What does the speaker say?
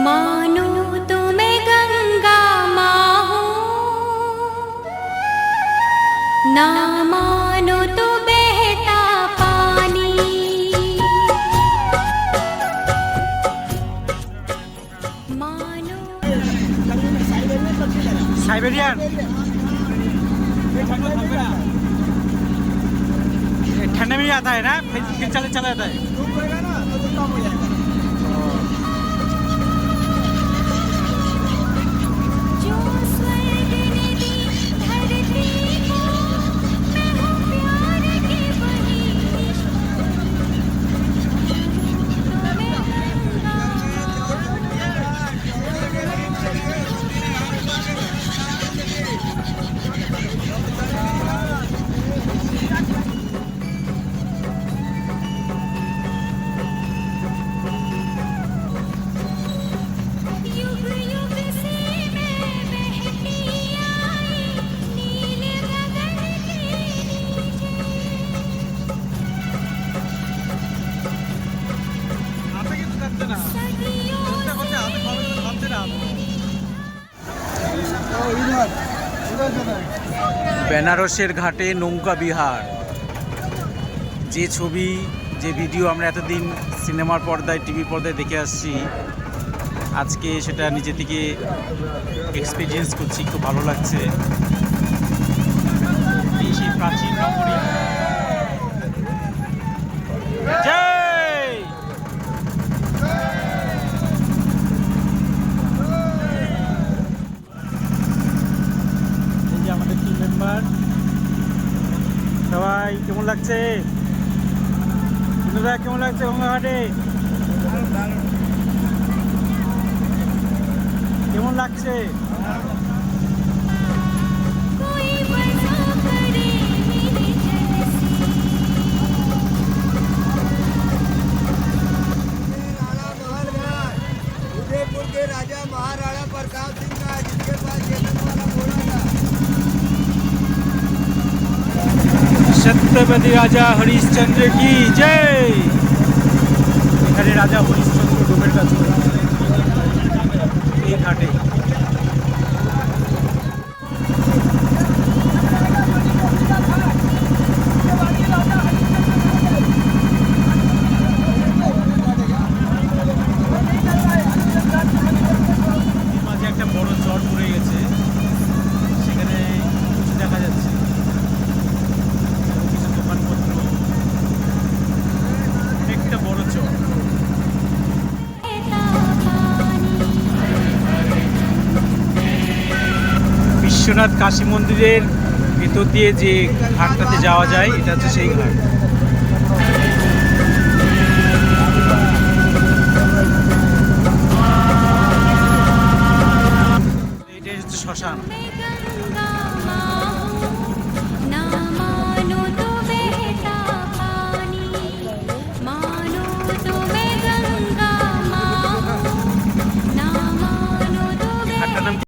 ठंडे गंगा पानी में जाता है ना फिर चले चले जाता है বেনারসের ঘাটে নৌকা বিহার। যে ছবি, যে ভিডিও আমরা এতদিন সিনেমার পর্দায়, টিভি পর্দায় দেখে আসছি, আজকে সেটা নিজে থেকে এক্সপিরিয়েন্স করছি, খুব ভালো লাগছে এই সেই প্রাচীন নগরী জয় এই যে আমাদের টিম মেম্বার সবাই কেমন লাগছে? দাদা কেমন লাগছে গঙ্গাঘাটে? কেমন লাগছে? ছত্রপতি রাজা হরিশ্চন্দ্র কি জয় এখানে রাজা হরিশ্চন্দ্র ডোবের কাছে এই ঘাটে বিশ্বনাথ কাশী মন্দিরের ভেতর দিয়ে যে ঘাটটাতে যাওয়া যায় এটা হচ্ছে সেই ঘাট।